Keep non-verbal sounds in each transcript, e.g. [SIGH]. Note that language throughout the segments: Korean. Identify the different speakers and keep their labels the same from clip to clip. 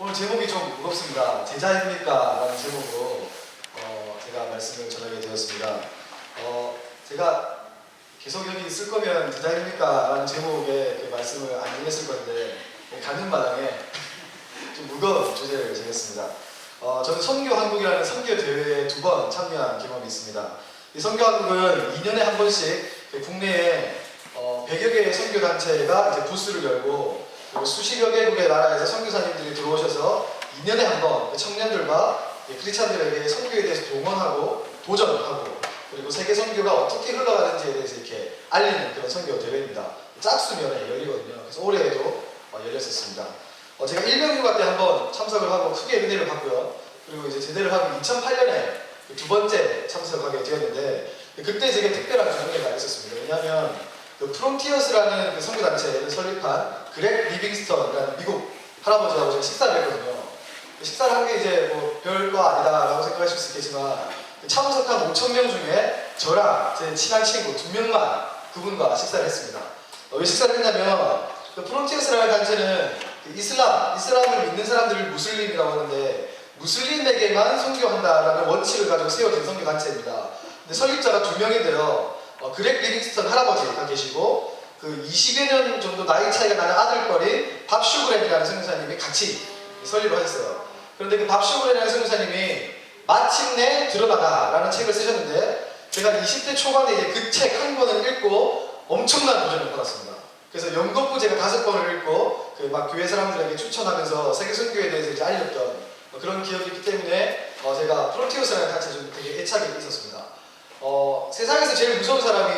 Speaker 1: 오늘 제목이 좀 무겁습니다. 제자입니까? 라는 제목으로 어, 제가 말씀을 전하게 되었습니다. 어, 제가 계속 여기 있을 거면 제자입니까? 라는 제목의 그 말씀을 안 드렸을 건데 가는 마당에 좀 무거운 주제를 정했습니다. 어, 저는 선교 한국이라는 선교 대회에 두 번 참여한 경험이 있습니다. 이 선교 한국은 2년에 한 번씩 그 국내에 어, 100여 개의 선교 단체가 이제 부스를 열고 수십여 개국의 나라에서 선교사님들이 들어오셔서 2년에 한 번 청년들과 크리스찬들에게 선교에 대해서 동원하고 도전하고 그리고 세계 선교가 어떻게 흘러가는지에 대해서 이렇게 알리는 그런 선교 대회입니다. 짝수면에 열리거든요. 그래서 올해에도 어, 열렸었습니다. 어, 제가 일병휴가 때 한번 참석을 하고 크게 은혜를 받고요. 그리고 이제 제대를 하고 2008년에 두 번째 참석하게 되었는데 그때 제게 특별한 경험이 있었습니다. 왜냐하면 그 프론티어스라는 그 선교단체를 설립한 그렉 리빙스턴이라는 미국 할아버지하고 제가 식사를 했거든요. 그 식사를 한 게 이제 뭐 별거 아니다라고 생각하실 수 있겠지만 그 참석한 5천 명 중에 저랑 제 친한 친구 두 명만 그분과 식사를 했습니다. 어, 왜 식사를 했냐면 그 프론티어스라는 단체는 그 이슬람, 이슬람을 믿는 사람들을 무슬림이라고 하는데 무슬림에게만 선교한다라는 원칙을 가지고 세워진 선교 단체입니다. 근데 설립자가 두 명인데요. 어, 그렉 리빙스턴 할아버지가 계시고 그 20여 년 정도 나이 차이가 나는 아들뻘인 밥 슈그렌이라는 선교사님이 같이 설립을 하셨어요. 그런데 그 밥 슈그렌이라는 선교사님이 마침내 드러나다라는 책을 쓰셨는데 제가 20대 초반에 이제 그 책 한 권을 읽고 엄청난 도전을 받았습니다. 그래서 연거푸 제가 다섯 번을 읽고 그 막 교회 사람들에게 추천하면서 세계 선교에 대해서 이제 알렸던 뭐 그런 기억이 있기 때문에 어, 제가 프로티우스라는 단체에 좀 되게 애착이 있었습니다. 어, 세상에서 제일 무서운 사람이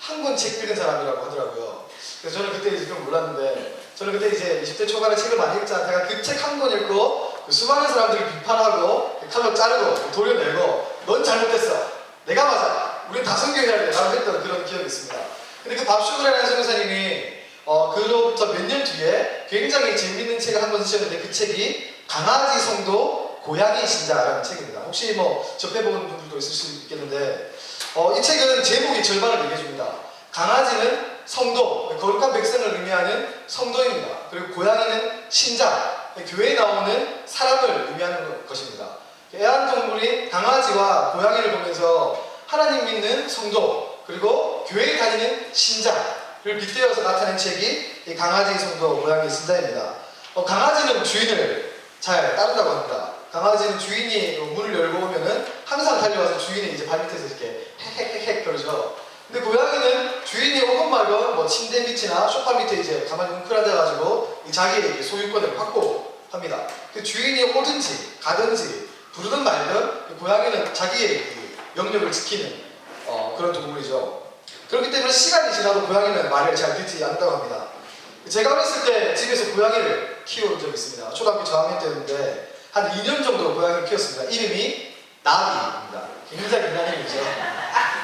Speaker 1: 한 권 책 읽은 사람이라고 하더라고요. 그래서 저는 그때 이제 좀 몰랐는데 저는 그때 이제 20대 초반에 책을 많이 읽자 제가 그 책 한 권 읽고 그 수많은 사람들을 비판하고 칼로 자르고 도려내고 넌 잘못했어 내가 맞아 우린 다돼 라고 했던 그런 기억이 있습니다. 근데 그 밥슈그라는 선교사님이 어, 그로부터 몇 년 뒤에 굉장히 재밌는 책을 한 권 쓰셨는데 그 책이 강아지 성도 고양이 신자라는 책입니다. 혹시 뭐 접해본 분들도 있을 수 있겠는데 어, 이 책은 제목이 절반을 얘기해줍니다. 강아지는 성도, 거룩한 백성을 의미하는 성도입니다. 그리고 고양이는 신자, 교회에 나오는 사람을 의미하는 것입니다. 애완동물인 강아지와 고양이를 보면서 하나님 믿는 성도, 그리고 교회에 다니는 신자를 빗대어서 나타낸 책이 이 강아지 성도, 고양이 신자입니다. 어, 강아지는 주인을 잘 따른다고 합니다. 강아지는 주인이 문을 열고 오면은 항상 달려와서 주인이 이제 발밑에서 이렇게 헥헥헥 그러죠. 근데 고양이는 주인이 오건 말건 뭐 침대 밑이나 소파 밑에 이제 가만히 웅크러져가지고 이 자기의 소유권을 확보합니다. 그 주인이 오든지 가든지 부르든 말든 그 고양이는 자기의 그 영역을 지키는 어, 그런 동물이죠. 그렇기 때문에 시간이 지나도 고양이는 말을 잘 듣지 않는다고 합니다. 제가 어렸을 때 집에서 고양이를 키운 적이 있습니다. 초등학교 저학년 때였는데 한 2년 정도 고양이를 키웠습니다. 이름이 나비입니다. 굉장히 옛날 이름이죠.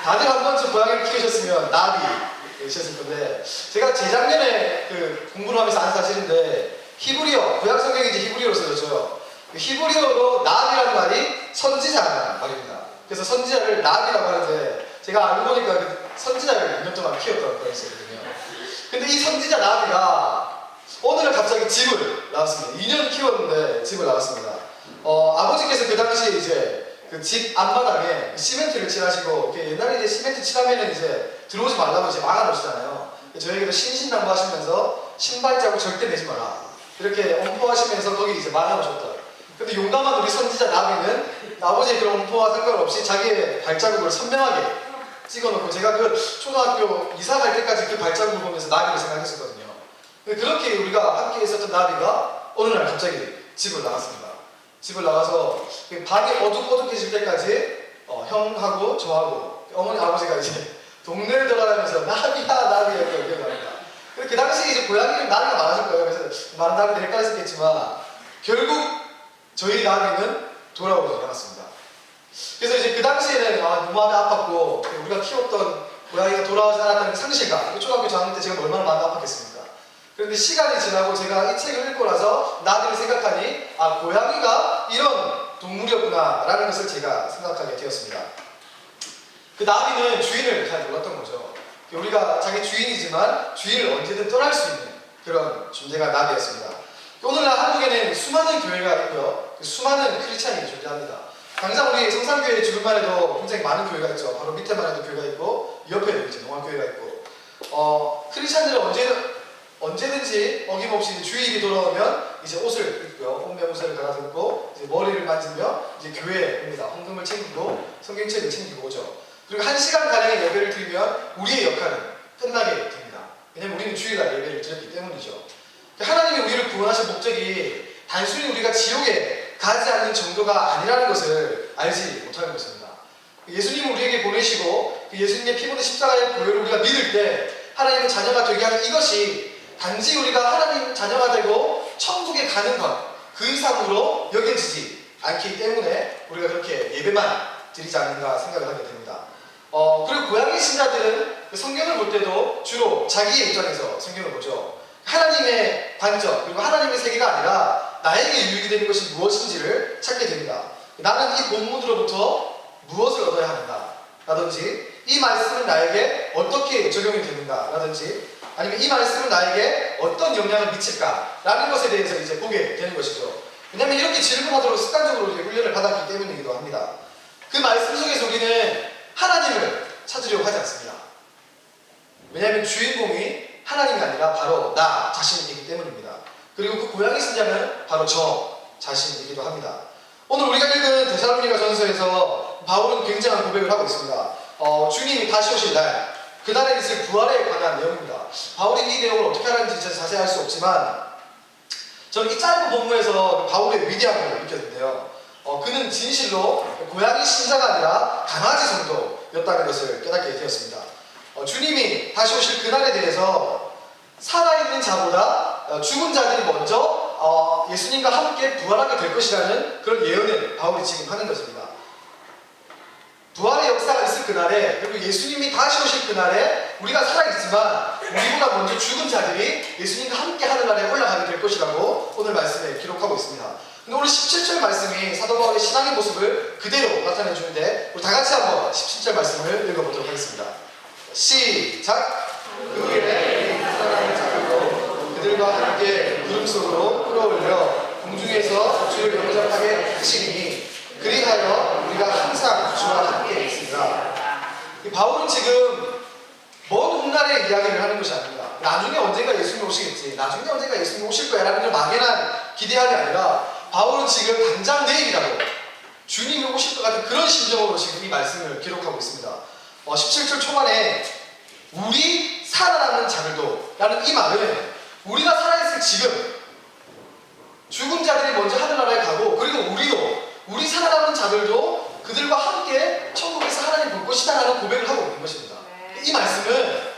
Speaker 1: 다들 한 번쯤 고양이를 키우셨으면 나비이셨을 건데 제가 재작년에 그 공부를 하면서 아는 사실인데 히브리어, 구약 성경이 이제 히브리어로 써졌죠. 그 히브리어로 나비라는 말이 선지자라는 말입니다. 그래서 선지자를 나비라고 하는데 제가 알고 보니까 그 선지자를 2년 동안 키웠던 그런 있었거든요. 근데 이 선지자 나비가 오늘은 갑자기 집을 나왔습니다. 2년 키웠는데 집을 나왔습니다. 어, 아버지께서 그 당시에 이제 그 집 앞마당에 시멘트를 칠하시고 옛날에 이제 시멘트 칠하면은 이제 들어오지 말라고 이제 막아놓으시잖아요. 저에게도 신신당부하시면서 신발 자국 절대 내지 마라. 이렇게 엄포하시면서 거기 이제 막아놓으셨던. 근데 용감한 우리 선지자 나비는 아버지의 그런 엄포와 상관없이 자기의 발자국을 선명하게 찍어놓고 제가 그 초등학교 이사 갈 때까지 그 발자국을 보면서 나비를 생각했었거든요. 그렇게 우리가 함께 있었던 나비가 어느 날 갑자기 집을 나갔습니다. 집을 나가서 그 밤이 어둑어둑해질 때까지 어, 형하고 저하고 어머니 아버지가 이제 [LAUGHS] 동네를 돌아다니면서 나비야 나비야 이렇게. 근데 그 당시 이제 고양이는 나비가 많았을 거예요. 그래서 많은 나비들 헷갈렸겠지만 결국 저희 나비는 돌아오지 않았습니다. 그래서 이제 그 당시에는 아, 너무 마음이 아팠고 우리가 키웠던 고양이가 돌아오지 않았다는 그 상실감 초등학교 저학년 때 제가 얼마나 마음이 아팠겠습니까? 그런데 시간이 지나고 제가 이 책을 읽고 나서 나비를 생각하니 아 고양이가 이런 동물이었구나 라는 것을 제가 생각하게 되었습니다. 그 나비는 주인을 잘 몰랐던 거죠. 우리가 자기 주인이지만 주인을 언제든 떠날 수 있는 그런 존재가 나비였습니다. 오늘날 한국에는 수많은 교회가 있고요. 그 수많은 크리스찬이 존재합니다. 당장 우리 성산교회 주변만 해도 굉장히 많은 교회가 있죠. 바로 밑에만 해도 교회가 있고 옆에도 이제 농안교회가 있고 어, 크리스찬들은 언제 언제든지 어김없이 주일이 돌아오면 이제 옷을 입고요. 옷매무새를 갈아입고 이제 머리를 만지며 이제 교회에 옵니다. 헌금을 챙기고 성경책을 챙기고 오죠. 그리고 한 시간 가량의 예배를 드리면 우리의 역할은 끝나게 됩니다. 왜냐면 우리는 주일날 예배를 드렸기 때문이죠. 하나님이 우리를 구원하신 목적이 단순히 우리가 지옥에 가지 않는 정도가 아니라는 것을 알지 못하는 것입니다. 예수님을 우리에게 보내시고 그 예수님의 피 묻은 십자가의 보혈을 우리가 믿을 때 하나님의 자녀가 되게 하는 이것이 단지 우리가 하나님 자녀가 되고 천국에 가는 것 그 이상으로 여겨지지 않기 때문에 우리가 그렇게 예배만 드리지 않는가 생각을 하게 됩니다. 어, 그리고 고양이 신자들은 그 성경을 볼 때도 주로 자기의 입장에서 성경을 보죠. 하나님의 관점 그리고 하나님의 세계가 아니라 나에게 유익이 되는 것이 무엇인지를 찾게 됩니다. 나는 이 본문으로부터 무엇을 얻어야 하는가? 라든지 이 말씀은 나에게 어떻게 적용이 되는가? 라든지 아니면 이 말씀은 나에게 어떤 영향을 미칠까? 라는 것에 대해서 이제 보게 되는 것이죠. 왜냐하면 이렇게 질문하도록 습관적으로 훈련을 받았기 때문이기도 합니다. 그 말씀 속에서 우리는 하나님을 찾으려고 하지 않습니다. 왜냐하면 주인공이 하나님이 아니라 바로 나 자신이기 때문입니다. 그리고 그 고양이 신자는 바로 저 자신이기도 합니다. 오늘 우리가 읽은 데살로니가 전서에서 바울은 굉장한 고백을 하고 있습니다. 어, 주님이 다시 오실 날, 그날에 있을 부활에 관한 내용입니다. 바울이 이 내용을 어떻게 하는지 제가 자세히 알 수 없지만, 저는 이 짧은 본문에서 바울의 위대함을 느꼈는데요. 어, 그는 진실로 고양이 신자가 아니라 강아지 성도였다는 것을 깨닫게 되었습니다. 어, 주님이 다시 오실 그날에 대해서 살아있는 자보다 어, 죽은 자들이 먼저 어, 예수님과 함께 부활하게 될 것이라는 그런 예언을 바울이 지금 하는 것입니다. 부활의 역사가 있을 그날에 그리고 예수님이 다시 오실 그날에 우리가 살아있지만 우리보다 먼저 죽은 자들이 예수님과 함께 하늘나라에 올라가게 될 것이라고 오늘 말씀에 기록하고 있습니다. 근데 오늘 17절 말씀이 사도 바울의 신앙의 모습을 그대로 나타내 주는데 우리 다 같이 한번 17절 말씀을 읽어보도록 하겠습니다. 시작. 그 일에 사람을 잡고 그들과 함께 구름 속으로 끌어올려 공중에서 주를 영접하게 하시리니 그리하여 우리가 항상 주와 함께 있습니다. 이 바울은 지금 먼 훗날의 이야기를 하는 것이 아닙니다. 나중에 언젠가 예수님이 오시겠지. 나중에 언젠가 예수님이 오실 거야. 라는 그런 막연한 기대함이 아니라 바울은 지금 당장 내일이라고 주님이 오실 것 같은 그런 심정으로 지금 이 말씀을 기록하고 있습니다. 어, 17절 초반에 우리 살아남는 자들도 라는 이 말은 우리가 살아있을 지금 죽은 자들이 먼저 하늘나라에 가고 그리고 우리도 우리 살아남은 자들도 그들과 함께 천국에서 하나님 볼 것이다 라는 고백을 하고 있는 것입니다. 이 말씀은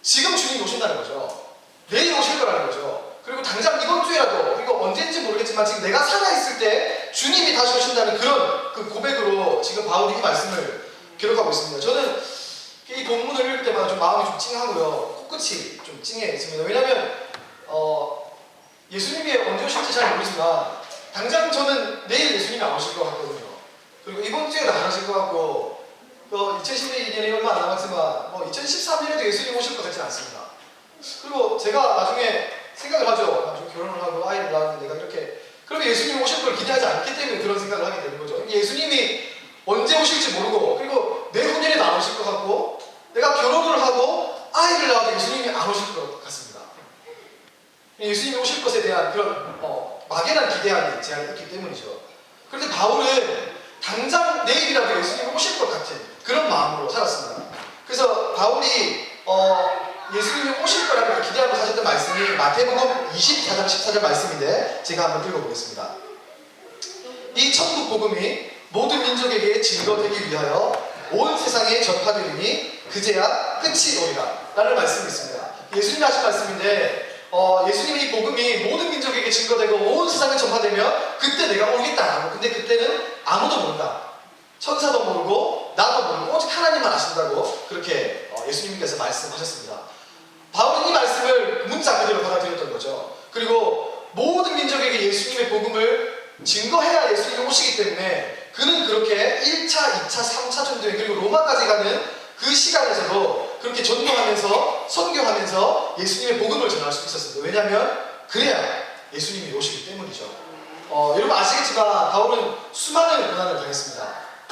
Speaker 1: 지금 주님이 오신다는 거죠. 내일 오실 거라는 거죠. 그리고 당장 이번 주에라도 그리고 언제인지 모르겠지만 지금 내가 살아있을 때 주님이 다시 오신다는 그런 그 고백으로 지금 바울이 이 말씀을 기록하고 있습니다. 저는 이 본문을 읽을 때마다 좀 마음이 좀 찡하고요. 코끝이 좀 찡해 있습니다. 왜냐하면 어, 예수님이 언제 오실지 잘 모르지만 당장 저는 내일 예수님이 안 오실 것 같거든요. 그리고 이번 주에도 안 오실 것 같고 또 2012년이 얼마 안 남았지만 뭐 2013년에도 예수님 오실 것 같지는 않습니다. 그리고 제가 나중에 생각을 하죠. 나중에 결혼을 하고 아이를 낳았는데 내가 이렇게 그러면 예수님이 오실 걸 기대하지 않기 때문에 그런 생각을 하게 되는 거죠. 예수님이 언제 오실지 모르고 그리고 내 후년에도 안 오실 것 같고 내가 결혼을 하고 아이를 낳아도 예수님이 안 오실 것 같습니다. 예수님이 오실 것에 대한 그런 어, 막연한 기대함이 제가 있기 때문이죠. 그런데 바울은 당장 내일이라도 예수님이 오실 것 같은 그런 마음으로 살았습니다. 그래서 바울이 어, 예수님이 오실 그 기대함을 가졌던 말씀이 마태복음 24장 14절 말씀인데 제가 한번 읽어보겠습니다. 이 천국 복음이 모든 민족에게 증거되기 위하여 온 세상에 전파되리니 그제야 끝이 오리라 라는 말씀이 있습니다. 예수님이 하신 말씀인데 어, 예수님이 이 복음이 모든 민족에게 증거되고 온 세상에 전파되면 그때 내가 오겠다라고 근데 그때는 아무도 모른다. 천사도 모르고 나도 모르고 오직 하나님만 아신다고 그렇게 어, 예수님께서 말씀하셨습니다. 바울은 이 말씀을 문자 그대로 받아들였던 거죠. 그리고 모든 민족에게 예수님의 복음을 증거해야 예수님이 오시기 때문에 그는 그렇게 1차, 2차, 3차 전도에 그리고 로마까지 가는 그 시간에서도 그렇게 전도하면서 선교하면서 예수님의 복음을 전할 수 있었습니다. 왜냐하면 그래야 예수님이 오시기 때문이죠. 어, 여러분 아시겠지만 바울은 수많은 고난을 당했습니다.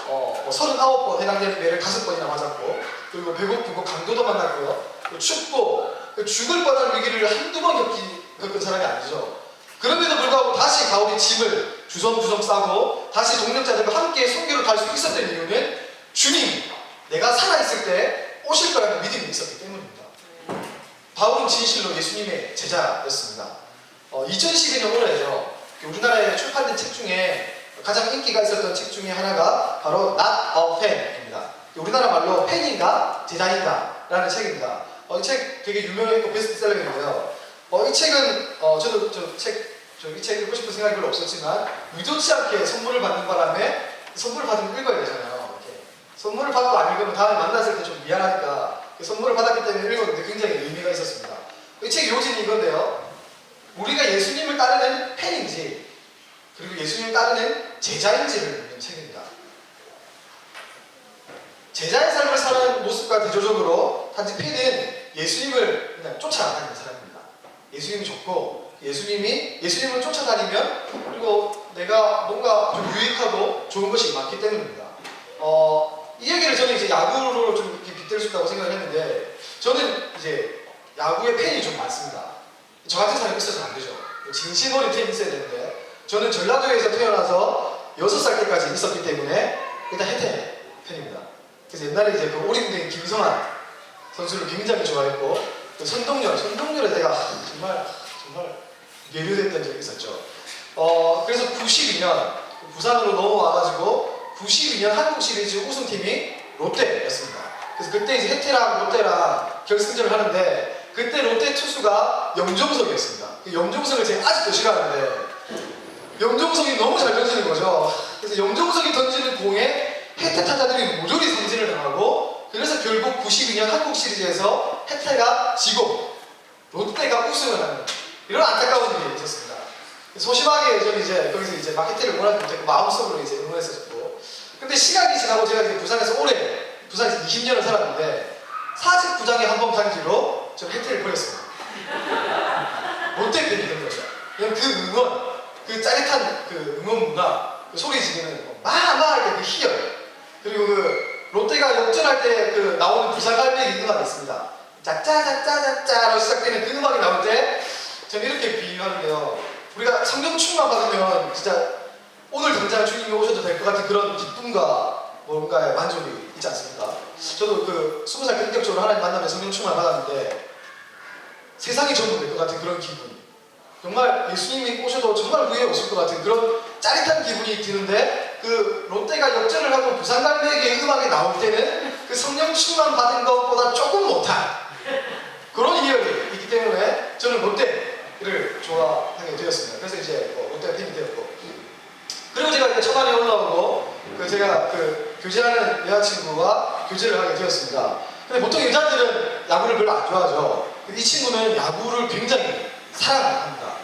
Speaker 1: 어, 뭐 39번 해당되는 매를 5번이나 맞았고 그리고 배고프고 강도도 만났고요. 춥고 죽을 뻔한 위기를 한두 번 겪기, 겪은 사람이 아니죠. 그럼에도 불구하고 다시 바울이 짐을 주섬주섬 싸고 다시 동력자들과 함께 선교를 갈 수 있었던 이유는 주님, 내가 살아있을 때 오실 거라는 믿음이 있었기 때문입니다. 바울은 진실로 예수님의 제자였습니다. 어, 2012년 올해죠. 우리나라에 출판된 책 중에 가장 인기가 있었던 책 중에 하나가 바로 Not a Fan입니다. 우리나라 말로 팬인가 제자인가 라는 책입니다. 어, 이 책 되게 유명했고 베스트셀러인데요. 어, 이 책은 어, 저도 저책 이책 읽고 싶은 생각이 별로 없었지만 의도치 않게 선물을 받는 바람에 선물을 받으면 읽어야 되잖아요. 선물을 받고 안 읽으면 다음에 만났을 때 좀 미안하니까 그 선물을 받았기 때문에 읽었는데 굉장히 의미가 있었습니다. 이 책 요진이 이건데요. 우리가 예수님을 따르는 팬인지 그리고 예수님을 따르는 제자인지를 묻는 책입니다. 제자의 삶을 사는 모습과 대조적으로 단지 팬은 예수님을 그냥 쫓아다니는 사람입니다. 예수님이 좋고 예수님이 예수님을 쫓아다니면 그리고 내가 뭔가 좀 유익하고 좋은 것이 많기 때문입니다. 어, 이 얘기를 저는 이제 야구로 좀 이렇게 빗댈 수 있다고 생각을 했는데 저는 이제 야구의 팬이 좀 많습니다. 저 같은 사람이 있어서는 안 되죠. 진심 어린 팬이 있어야 되는데 저는 전라도에서 태어나서 6살 때까지 있었기 때문에 일단 혜태 팬입니다. 그래서 옛날에 이제 그 오림된 김성환 선수를 굉장히 좋아했고 그 선동열, 선동열에 내가 정말 정말 매료됐던 적이 있었죠. 어 그래서 92년 부산으로 넘어와가지고 92년 한국 시리즈 우승팀이 롯데였습니다. 그래서 그때 이제 혜태랑 롯데랑 결승전을 하는데 그때 롯데 투수가 영종석이었습니다. 그 영종석을 제가 아직도 싫어하는데 영종석이 너무 잘 던지는 거죠. 그래서 영종석이 던지는 공에 혜태 타자들이 모조리 삼진을 당하고 그래서 결국 92년 한국 시리즈에서 혜태가 지고 롯데가 우승을 하는 이런 안타까운 일이 있었습니다. 소심하게 저는 이제 거기서 이제 응원하지 못했고 마음속으로 이제 응원했었고 근데 시간이 지나고 제가 부산에서 오래 부산에서 20년을 살았는데 사직 부장에 한번간 뒤로 저 혜태를 버렸습니다. 팬이 된 거죠. 그 응원, 그 짜릿한 그 응원 문화, 그 소리 지르는 마마 할때그 희열, 그리고 그 롯데가 역전할 때 그 나오는 부산 갈매기 음악이 있습니다. 짜짜짜짜짜짜로 시작되는 그 음악이 나올 때 저는 이렇게 비유하는데요. 우리가 성경충만 받으면 진짜 오늘 당장 주님이 오셔도 될 것 같은 그런 기쁨과 뭔가의 만족이 있지 않습니까? 저도 그 스무 살 본격적으로 하나님 만나면 성경충만 받았는데 세상이 전부 될 것 같은 그런 기분. 정말 예수님이 오셔도 정말 후회 없을 것 같은 그런 짜릿한 기분이 드는데 그 롯데가 역전을 하고 부산 갈매기의 음악이 나올 때는 그 성령 충만 받은 것보다 조금 못한 그런 희열이 있기 때문에 저는 롯데를 좋아하게 되었습니다. 그래서 이제 뭐 롯데 팬이 되었고 그리고 제가 이제 초반에 올라오고 그 제가 그 교제하는 여자친구와 교제를 하게 되었습니다. 근데 보통 여자들은 야구를 별로 안 좋아하죠. 이 친구는 야구를 굉장히 사랑합니다.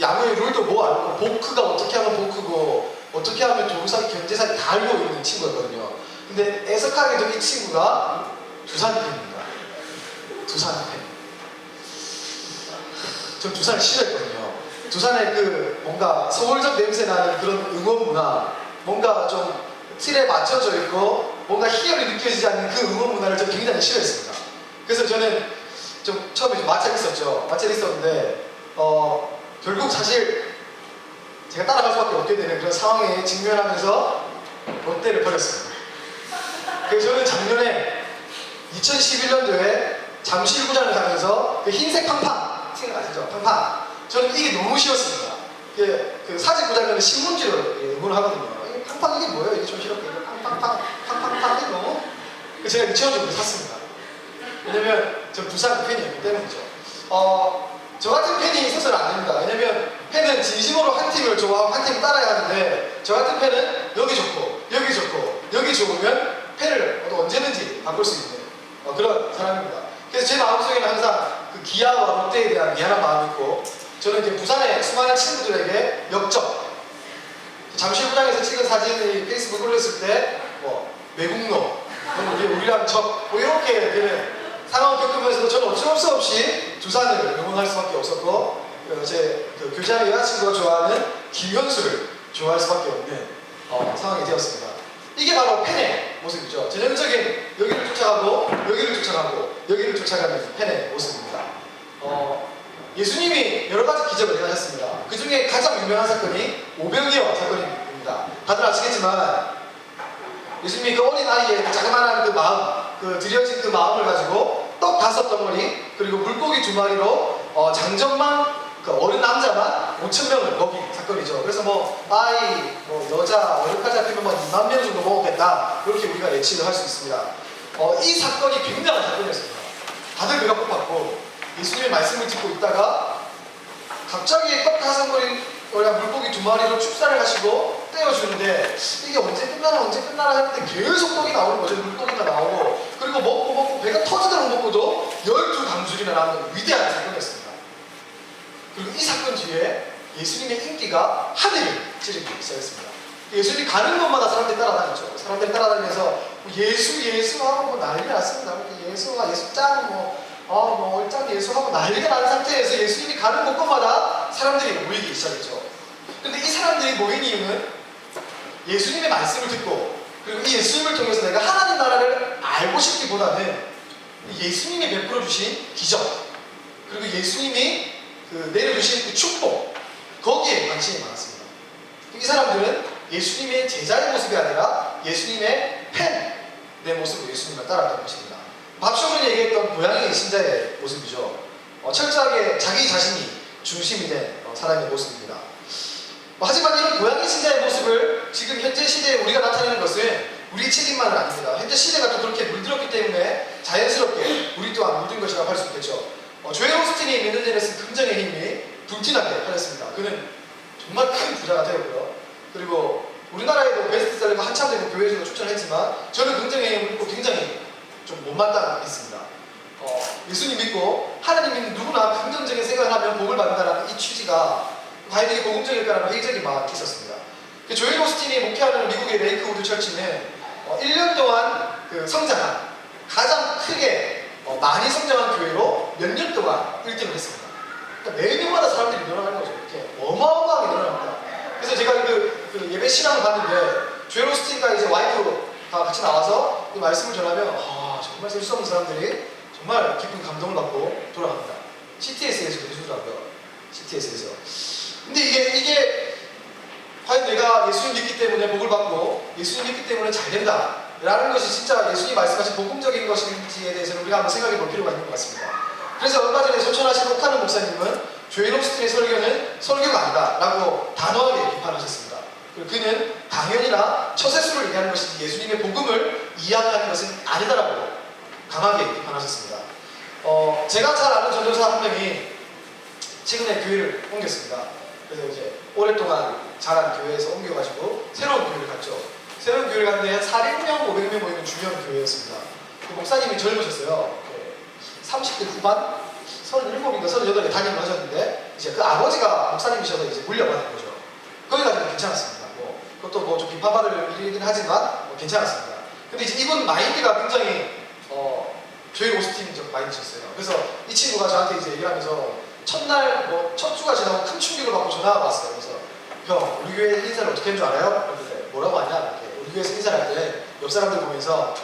Speaker 1: 야구의 룰도 뭐 알고 보크가 어떻게 하면 보크고 어떻게 하면 도루사기 견제사기 다 알고 있는 친구였거든요. 근데 애석하게도 이 친구가 두산 팬입니다. 두산 팬. 전 두산을 싫어했거든요. 두산의 그 뭔가 서울적 냄새 나는 그런 응원 문화, 뭔가 좀 틀에 맞춰져 있고 뭔가 희열이 느껴지지 않는 그 응원 문화를 전 굉장히 싫어했습니다. 그래서 저는 좀 처음에 좀 마찰이 있었죠. 마찰이 있었는데 어 결국 사실 제가 따라갈 수밖에 없게 되는 그런 상황에 직면하면서 롯데를 버렸습니다. 그래서 저는 작년에 2011년도에 잠실구장을 가면서 그 흰색 팡팡 생각나시죠 팡팡 저는 이게 너무 싫었습니다. 그, 그 사직구장에는 신문지로 응원을 하거든요. 이게 팡팡 이게 뭐예요? 이게 좀 이거 팡팡팡 팡팡팡 이게 너무 그래서 제가 유치원적으로 샀습니다. 왜냐면 저 부산 팬이었기 때문이죠. 어, 저 같은 팬이 있어서는 안 됩니다. 왜냐면 팬은 진심으로 한 팀을 좋아하고 한 팀을 따라야 하는데 저 같은 팬은 여기 좋고 여기 좋고 여기 좋으면 팬을 또 언제든지 바꿀 수 있는 어, 그런 사람입니다. 그래서 제 마음속에는 항상 그 기아와 롯데에 대한 미안한 마음이 있고 저는 이제 부산의 수많은 친구들에게 역적 잠실구장에서 찍은 사진이 페이스북 올렸을 때 뭐 외국노 뭐 우리 우리랑 적뭐 이렇게 되는 상황을 겪으면서도 저는 어쩔 수 없이 두산을 응원할 수밖에 없었고 그제그 교제하는 여자친구가 좋아하는 김현수를 좋아할 수밖에 없는 어, 상황이 되었습니다. 이게 바로 팬의 모습이죠. 전형적인 여기를 쫓아가고 여기를 쫓아가고 여기를 쫓아가는 팬의 모습입니다. 어, 예수님이 여러 가지 기적을 행하셨습니다. 그 중에 가장 유명한 사건이 오병이어 사건입니다. 다들 아시겠지만 예수님이 그 어린 아이의 그 자그마한 그 마음, 그 드려진 그 마음을 가지고 떡 다섯 덩어리 그리고 물고기 두 마리로 어, 장정만 그 어른 남자만 5천 명을 먹인 사건이죠. 그래서 뭐 아이, 뭐 여자, 어른까지 합치면 뭐 2만 명 정도 먹었겠다 이렇게 우리가 예측을 할 수 있습니다. 어, 이 사건이 굉장한 사건이었습니다. 다들 배가 고팠고 예수님의 말씀을 듣고 있다가 갑자기 마리 그냥 물고기 두 마리로 축사를 하시고 떼어주는데 이게 언제 끝나나 언제 끝나나 했는데 계속 떡이 나오는 거죠. 물고기가 나오고. 그리고 먹고 먹고 배가 터지도록 먹고도 열두 강줄이나 나오는 위대한 사건이었습니다. 그리고 이 사건 뒤에 예수님의 인기가 하늘을 찌르기 시작했습니다. 예수님이 가는 곳마다 사람들이 따라다녔죠. 사람들이 따라다니면서 뭐 예수 예수 하고 뭐 난리 났습니다. 이렇게 예수가 예수 짱뭐 아, 뭐 일단 예수하고 난리가 난 상태에서 예수님이 가는 곳곳마다 사람들이 모이기 시작했죠. 근데 이 사람들이 모인 이유는 예수님의 말씀을 듣고 그리고 이 예수님을 통해서 내가 하나님 나라를 알고 싶기보다는 이 예수님이 베풀어 주신 기적 그리고 예수님이 그 내려주신 그 축복 거기에 관심이 많았습니다. 이 사람들은 예수님의 제자의 모습이 아니라 예수님의 팬의 모습으로 예수님을 따라가는 것입니다. 밥쇼는 얘기했던 고양이 신자의 모습이죠. 어, 철저하게 자기 자신이 중심이 된 어, 사람의 모습입니다. 어, 하지만 이런 고양이 신자의 모습을 지금 현재 시대에 우리가 나타내는 것은 우리 책임만은 아닙니다. 현재 시대가 또 그렇게 물들었기 때문에 자연스럽게 우리 또한 물든 것이라고 할 수 있겠죠. 어, 조엘 년 전에 쓴 긍정의 힘이 불티나게 하였습니다. 그는 정말 큰 부자가 되었고요. 그리고 우리나라에도 베스트셀러가 한참 되고 교회에서도 추천했지만 저는 긍정의 힘을 굉장히 좀 못마땅했습니다. 어, 예수님 믿고 하나님 믿는 누구나 긍정적인 생각을 하면 복을 받는다는 이 취지가 과연 이게 복음적일까라는 회의적인 마음이 있었습니다. 그 조엘 오스틴이 목회하는 미국의 레이크우드 철치는 어, 1년 동안 그 성장한 가장 크게 어, 많이 성장한 교회로 몇 년 동안 1등을 했습니다. 그러니까 매년마다 사람들이 늘어나는 거죠. 이렇게 어마어마하게 늘어납니다. 그래서 제가 그, 그 예배 신앙을 봤는데 조엘 오스틴과 이제 와이프 가 같이 나와서 이 말씀을 전하면 아, 정말 셀 수 없는 사람들이 정말 깊은 감동을 받고 돌아갑니다. CTS에서 해주더라고요. CTS에서. 근데 이게 이게 과연 내가 예수님 믿기 때문에 복을 받고 예수님 믿기 때문에 잘 된다 라는 것이 진짜 예수님 말씀하신 복음적인 것인지에 대해서는 우리가 한번 생각해 볼 필요가 있는 것 같습니다. 그래서 얼마 전에 소천하신 옥하는 목사님은 조엘 옵스틴의 설교는 설교가 아니다 라고 단호하게 비판하셨습니다. 그는 당연이나 처세수를 얘기하는 것이지 예수님의 복음을 이야기하는 것은 아니다라고 강하게 비판하셨습니다. 어, 제가 잘 아는 전도사 한 명이 최근에 교회를 옮겼습니다. 그래서 이제 오랫동안 자란 교회에서 옮겨가지고 새로운 교회를 갔죠. 새로운 교회를 갔는데 한 400명, 500명 모이는 중요한 교회였습니다. 그 목사님이 젊으셨어요. 그 30대 후반? 37인가 38에 담임을 하셨는데 이제 그 아버지가 목사님이셔서 이제 물려받은 거죠. 거기까지는 괜찮았습니다. 뭐 그것도 뭐 좀 비판받을 일이긴 하지만 뭐 괜찮았습니다. 근데 이제 이분 마인드가 굉장히 어, 조엘 오스틴적 마인드셨어요. 그래서 이 친구가 저한테 이제 얘기하면서 첫날 뭐 첫 주가 지나고 큰 충격을 받고 전화가 왔어요. 그래서 형 우리 교회 인사를 어떻게 한줄 알아요? 그랬는데 뭐라고 하냐 우리 교회에서 인사를 할 때 옆 사람들 보면서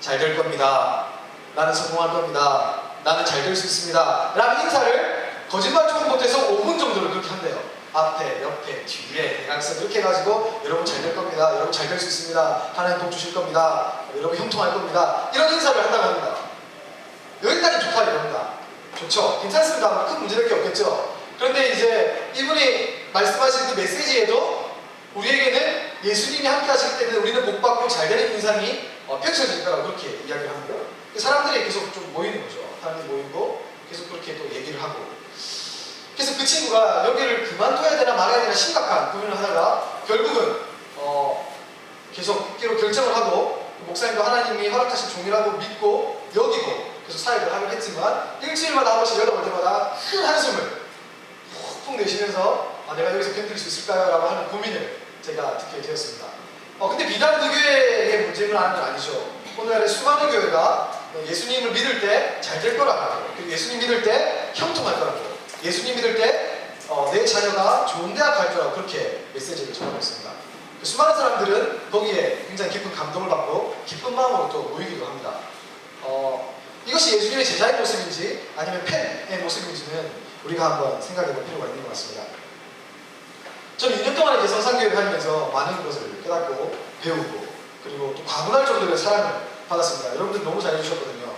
Speaker 1: 잘 될 겁니다. 나는 성공할 겁니다. 나는 잘 될 수 있습니다. 라는 인사를 거짓말 조금 못해서 5분 정도를 그렇게 한대요. 앞에, 옆에, 뒤에, 대각선 이렇게 해가지고 여러분 잘 될 겁니다. 여러분 잘 될 수 있습니다. 하나님 복 주실 겁니다. 여러분 형통할 겁니다. 이런 인사를 한다고 합니다. 여기까지 좋다 이겁니다. 좋죠. 괜찮습니다. 뭐큰 문제될 게 없겠죠. 그런데 이제 이분이 말씀하신 그 메시지에도 우리에게는 예수님이 함께 하실 때는 우리는 복 받고 잘 되는 인상이 어, 펼쳐질 거라고 그렇게 이야기를 합니다. 사람들이 계속 좀 모이는 거죠. 사람들이 모이고 계속 그렇게 또 얘기를 하고. 그래서 그 친구가 여기를 그만둬야 되나 말아야 되나 심각한 고민을 하다가 결국은 어, 계속 있기로 결정을 하고 목사님도 하나님이 허락하신 종이라고 믿고 여기고 계속 사역을 하긴 했지만 일주일마다 한 번씩 올 때마다 큰 한숨을 푹푹 내쉬면서 아, 내가 여기서 견딜 수 있을까요? 라고 하는 고민을 제가 듣게 되었습니다. 어, 근데 비단 그 교회의 문제는 아니죠. 오늘날의 수많은 교회가 예수님을 믿을 때 잘 될 거라고 그리고 예수님 믿을 때 형통할 거라고 예수님 믿을 때 어, 내 자녀가 좋은 대학 갈 거라고 그렇게 메시지를 전하고 있습니다. 그 수많은 사람들은 거기에 굉장히 깊은 감동을 받고 기쁜 마음으로 또 모이기도 합니다. 어, 이것이 예수님의 제자의 모습인지 아니면 팬의 모습인지는 우리가 한번 생각해 볼 필요가 있는 것 같습니다. 저는 2년 동안 이제 성산교회를 하면서 많은 것을 깨닫고 배우고 그리고 또 과분할 정도의 사랑을 받았습니다. 여러분들 너무 잘해주셨거든요.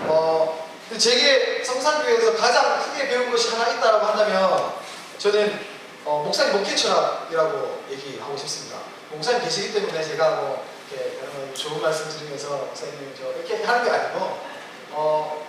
Speaker 1: 어, 제게 성산교회에서 가장 크게 배운 것이 하나 있다고 한다면 저는 어, 목사님 목회 철학이라고 얘기하고 싶습니다. 목사님 계시기 때문에 제가 뭐 이렇게 여러분 좋은 말씀 드리면서 목사님 저 이렇게 하는 게 아니고 어,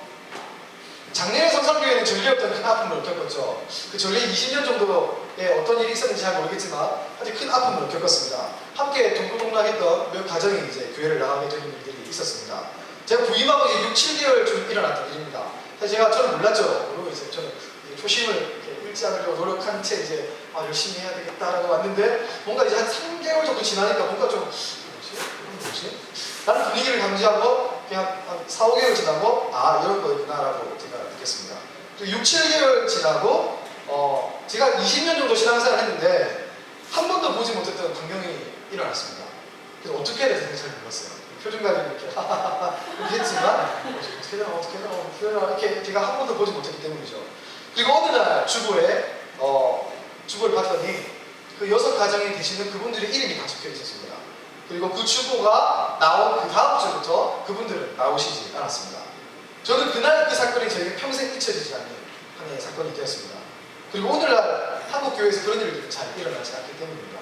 Speaker 1: 작년에 성산교회는 전례였던 큰 아픔을 겪었죠. 그 전례 20년 정도에 어떤 일이 있었는지 잘 모르겠지만 아주 큰 아픔을 겪었습니다. 함께 동고동락했던 몇 가정이 이제 교회를 나가게 되는 일들이 있었습니다. 제가 부임하고 이제 6, 7개월 좀 일어났던 일입니다. 사실 제가 저는 몰랐죠. 모르고 이제 저는 초심을 잃지 않으려고 노력한 채 이제 아, 열심히 해야 되겠다라고 왔는데 뭔가 이제 한 3개월 정도 지나니까 뭔가 좀 뭐지? 뭐지? 라는 분위기를 감지하고 그냥 한 4, 5개월 지나고 아 이런 거였구나라고 제가 느꼈습니다. 그리고 6, 7개월 지나고 어, 제가 20년 정도 신앙생활 했는데 한 번도 보지 못했던 광경이 일어났습니다. 그래서 어떻게 해야 되는지 잘 몰랐어요. 표정 가지고 이렇게 이렇게 했지만 어, 어떻게 해야 되나 어떻게 되나 이렇게 제가 한 번도 보지 못했기 때문이죠. 그리고 어느 날 주보에 어, 주보를 봤더니 그 여섯 가정에 계시는 그분들의 이름이 다 적혀 있었습니다. 그리고 그 주보가 나온 그 다음 주부터 그분들은 나오시지 않았습니다. 저는 그날 그 사건이 저에게 평생 잊혀지지 않는 하나의 사건이 되었습니다. 그리고 오늘날 한국 교회에서 그런 일들이 잘 일어나지 않기 때문입니다.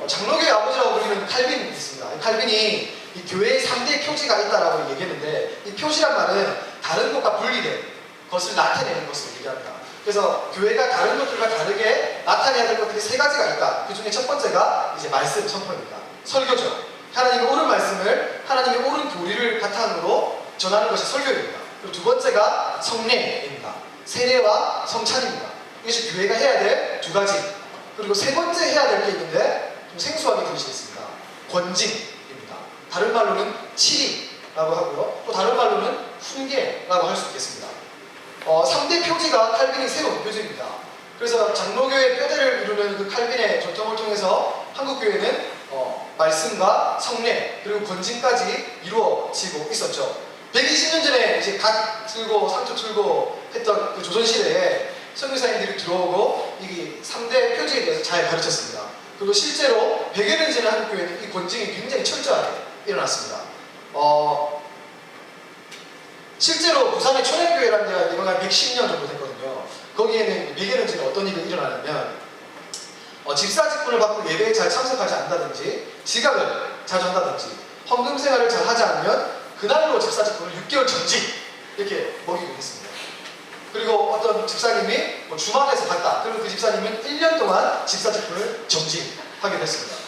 Speaker 1: 어, 장로교회 아버지라고 불리는 칼빈이 있습니다. 이 칼빈이 이 교회의 3대 표지가 있다라고 얘기했는데 이 표지란 말은 다른 것과 분리된 것을 나타내는 것을 얘기합니다. 그래서 교회가 다른 것들과 다르게 나타내야 될 것들이 세 가지가 있다. 그 중에 첫 번째가 이제 말씀 선포입니다. 설교죠. 하나님의 옳은 말씀을 하나님의 옳은 교리를 바탕으로 전하는 것이 설교입니다. 그리고 두 번째가 성례입니다. 세례와 성찬입니다. 이것이 교회가 해야 될 두 가지. 그리고 세 번째 해야 될 게 있는데 좀 생소하게 들으시겠습니다. 권징입니 다. 다른 말로는 치리라고 하고요. 또 다른 말로는 훈계라고 할 수 있겠습니다. 어, 3대 표지가 칼빈이 세운 표지입니다. 그래서 장로교의 뼈대를 이루는 그 칼빈의 전통을 통해서 한국교회는 어, 말씀과 성례 그리고 권징까지 이루어지고 있었죠. 120년 전에 이제 갓 들고 상투 틀고 했던 그 조선시대에 선교사님들이 들어오고 이 3대 표지에 대해서 잘 가르쳤습니다. 그리고 실제로 100여 년 전에 한국교회는 이 권징이 굉장히 철저하게 일어났습니다. 어, 실제로 부산의 초래교회라는 데가 한 110년 정도 됐거든요. 거기에는 100여 년 전에 어떤 일이 일어나냐면 어, 집사 직분을 받고 예배에 잘 참석하지 않는다든지 지각을 자주 한다든지 헌금 생활을 잘 하지 않으면 그날로 집사 직분을 6개월 정직 이렇게 먹이고 있습니다. 그리고 어떤 집사님이 뭐 주말에서 갔다. 그러면 그 집사님은 1년 동안 집사 직분을 정직하게 됐습니다.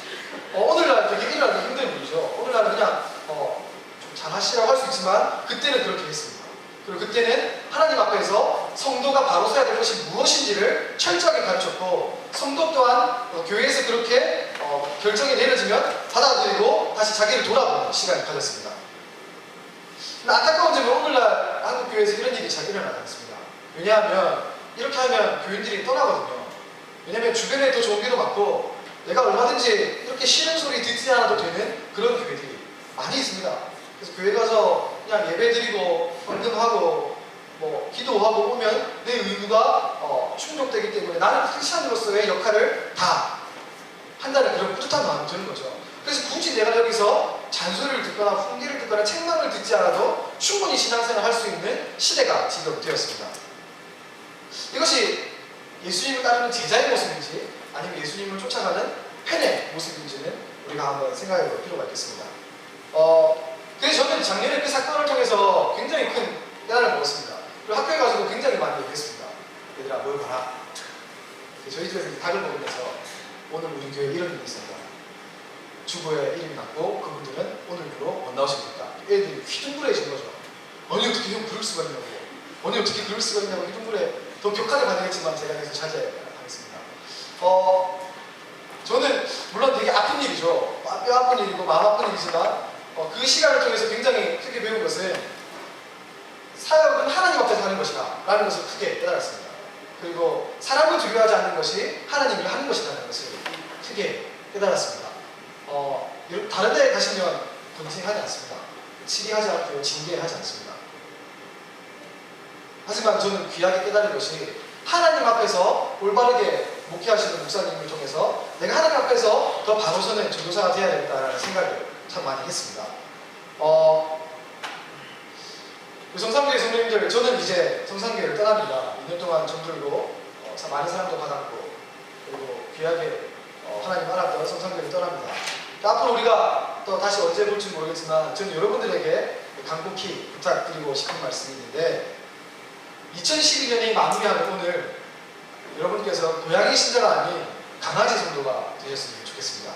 Speaker 1: 어, 오늘날 되게 일어나기 힘든 일이죠. 오늘날은 그냥 어, 좀 잘하시라고 할 수 있지만 그때는 그렇게 했습니다. 그리고 그때는 하나님 앞에서 성도가 바로 서야 될 것이 무엇인지를 철저하게 가르쳤고 성도 또한 어, 교회에서 그렇게 어, 결정이 내려지면 받아들이고 다시 자기를 돌아보는 시간을 가졌습니다. 안타까운 점은 오늘날 한국 교회에서 이런 일이 잘 일어나지 않습니다. 왜냐하면 이렇게 하면 교인들이 떠나거든요. 왜냐하면 주변에 더 좋은 게도 많고 내가 얼마든지 이렇게 싫은 소리 듣지 않아도 되는 그런 교회들이 많이 있습니다. 그래서 교회 가서 그냥 예배 드리고 헌금하고 뭐 기도하고 오면 내 의무가 어, 충족되기 때문에 나는 크리스천으로서의 역할을 다 한다는 그런 뿌듯한 마음이 드는 거죠. 그래서 굳이 내가 여기서 잔소리를 듣거나 훈계를 듣거나 책망을 듣지 않아도 충분히 신앙생활을 할수 있는 시대가 지금 되었습니다. 이것이 예수님을 따르는 제자의 모습인지 아니면 예수님을 쫓아가는 팬의 모습인지는 우리가 한번 생각해 볼 필요가 있겠습니다. 어, 그래서 저는 작년에 그 사건을 통해서 굉장히 큰 깨달음을 먹었습니다. 그리고 학교에 가서도 굉장히 많이 얘기했습니다. 얘들아, 뭘 봐라. 저희 집에서 닭을 먹으면서 오늘 우리 교회에 이런 일이 있었다. 주보에 이름이 났고 그분들은 오늘부로 못 나오십니까? 애들이 휘둥그레해진 거죠. 아니 어떻게 형 그럴 수가 있냐고. 아니 어떻게 그럴 수가 있냐고 휘둥그레 더 격하게 반응했지만 제가 계속 자제하겠습니다. 어, 저는 물론 되게 아픈 일이죠. 뼈 아픈 일이고 마음 아픈 일이지만 어, 그 시간을 통해서 굉장히 크게 배운 것은 사역은 하나님 앞에서 하는 것이다 라는 것을 크게 깨달았습니다. 그리고 사람을 두려워하지 않는 것이 하나님을 하는 것이라는 것을 크게 깨달았습니다. 어, 다른 데 가시면 군생하지 않습니다. 치리하지 않고 징계하지 않습니다. 하지만 저는 귀하게 깨달은 것이 하나님 앞에서 올바르게 목회하시는 목사님을 통해서 내가 하나님 앞에서 더 바로 서는 전도사가 되어야 되겠다라는 생각을 참 많이 했습니다. 어, 우리 성산교회 성도님들, 저는 이제 성산교회를 떠납니다. 2년 동안 정들고 어, 참 많은 사랑도 받았고 그리고 귀하게 어, 하나님 알았던 성산교회를 떠납니다. 앞으로 우리가 또 다시 언제 볼지 모르겠지만 저는 여러분들에게 간곡히 부탁드리고 싶은 말씀이 있는데 2012년이 마무리하는 오늘 여러분께서 고양이 신자가 아닌 강아지 성도가 되셨으면 좋겠습니다.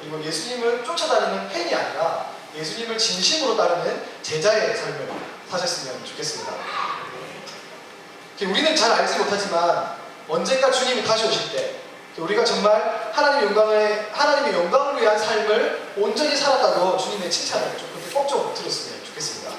Speaker 1: 그리고 예수님을 쫓아다니는 팬이 아니라 예수님을 진심으로 따르는 제자의 삶을 사셨으면 좋겠습니다. 우리는 잘 알지 못하지만 언젠가 주님이 다시 오실 때 우리가 정말 하나님의 영광을 하나님의 영광을 위한 삶을 온전히 살았다고 주님의 칭찬을 좀 그렇게 꼭좀 들었으면 좋겠습니다.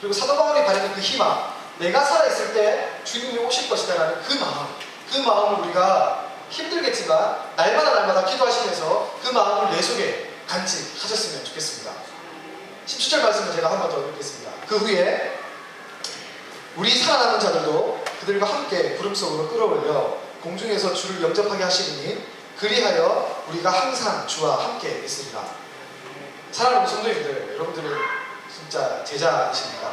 Speaker 1: 그리고 사도 바울이 바라는 그 희망, 내가 살아 있을 때 주님이 오실 것이다라는 그 마음, 그 마음을 우리가 힘들겠지만 날마다 날마다 기도하시면서 그 마음을 내 속에 간직하셨으면 좋겠습니다. 17절 말씀을 제가 한 번 더 읽겠습니다. 그 후에 우리 살아남은 자들도 그들과 함께 구름 속으로 끌어올려 공중에서 주를 영접하게 하시니 그리하여 우리가 항상 주와 함께 있으리라. 사랑하는 성도님들, 여러분들은 진짜 제자이십니다.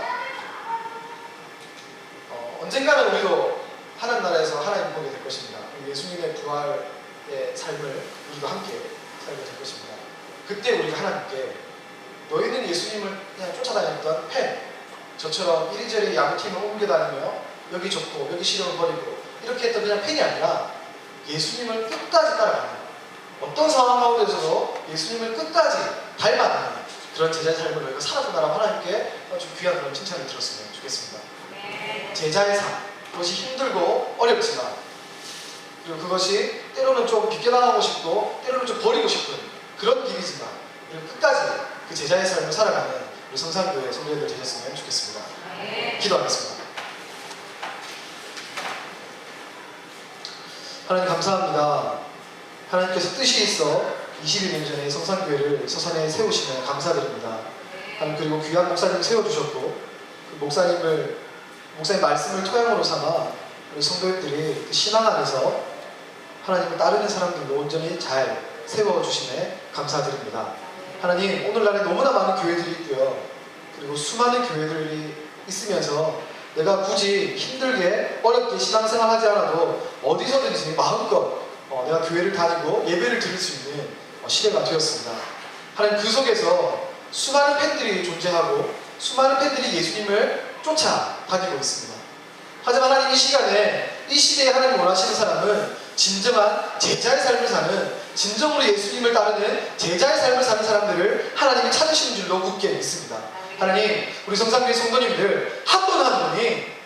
Speaker 1: 어, 언젠가는 우리도 하나님 나라에서 하나님 보게 될 것입니다. 예수님의 부활의 삶을 우리도 함께 살게 될 것입니다. 그때 우리가 하나님께 너희는 예수님을 그냥 쫓아다녔던 팬, 저처럼 이리저리 야구팀을 옮겨다니며 여기 좋고 여기 싫으면 버리고 이렇게 했던 그냥 팬이 아니라 예수님을 끝까지 따라가는 어떤 상황 가운데서도 예수님을 끝까지 닮아가는 그런 제자의 삶을 너희가 살아준다라고 하나님께 아주 귀한 그런 칭찬을 들었으면 좋겠습니다. 제자의 삶 그것이 힘들고 어렵지만 그리고 그것이 때로는 좀 비껴나가고 싶고 때로는 좀 버리고 싶은 그런 길이지만 우리는 끝까지 그 제자의 삶을 살아가는 우리 성산교회 성도님들 되셨으면 좋겠습니다. 기도하겠습니다. 하나님 감사합니다. 하나님께서 뜻이 있어 21년 전에 성산교회를 서산에 세우시면 감사드립니다. 하나님 그리고 귀한 목사님을 세워주셨고 그 목사님을 목사님 말씀을 토양으로 삼아 우리 성도님들이 그 신앙 안에서 하나님을 따르는 사람들로 온전히 잘 세워주심에 감사드립니다. 하나님 오늘날에 너무나 많은 교회들이 있고요. 그리고 수많은 교회들이 있으면서 내가 굳이 힘들게 어렵게 신앙생활 하지 않아도 어디서든지 마음껏 어, 내가 교회를 다니고 예배를 드릴 수 있는 어, 시대가 되었습니다. 하나님 그 속에서 수많은 팬들이 존재하고 수많은 팬들이 예수님을 쫓아 다니고 있습니다. 하지만 하나님 이 시간에 이 시대에 하나님 원하시는 사람은 진정한 제자의 삶을 사는 진정으로 예수님을 따르는 제자의 삶을 사는 사람들을 하나님이 찾으시는 줄로 굳게 믿습니다. 하나님, 우리 성상교회 성도님들 한 분 한 분이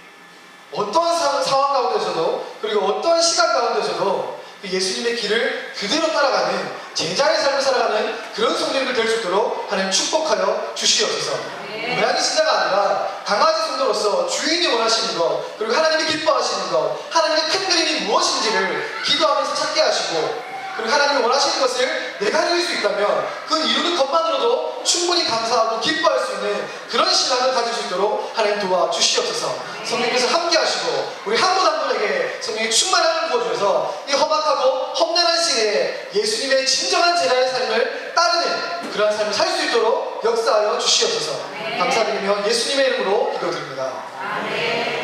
Speaker 1: 사- 상황 가운데서도 그리고 어떤 시간 가운데서도 그 예수님의 길을 그대로 따라가는 제자의 삶을 살아가는 그런 성도님들 될 수 있도록 하나님 축복하여 주시옵소서. 고양이 신자가 아니라 강아지 성도로서 주인이 원하시는 것 그리고 하나님이 기뻐하시는 것 하나님의 큰 그림이 무엇인지를 기도하면서 찾게 하시고 그리고 하나님이 원하시는 것을 내가 이룰 수 있다면 그 이루는 것만으로도 충분히 감사하고 기뻐할 수 있는 그런 신앙을 가질 수 있도록 하나님 도와주시옵소서. 성령께서 함께 하시고 우리 한 분 한 분에게 성령의 충만함을 부어주셔서 이 험악하고 험난한 시대에 예수님의 진정한 제자의 삶을 따르는 그러한 삶을 살 수 있도록 역사하여 주시옵소서. 감사드리며 예수님의 이름으로 기도드립니다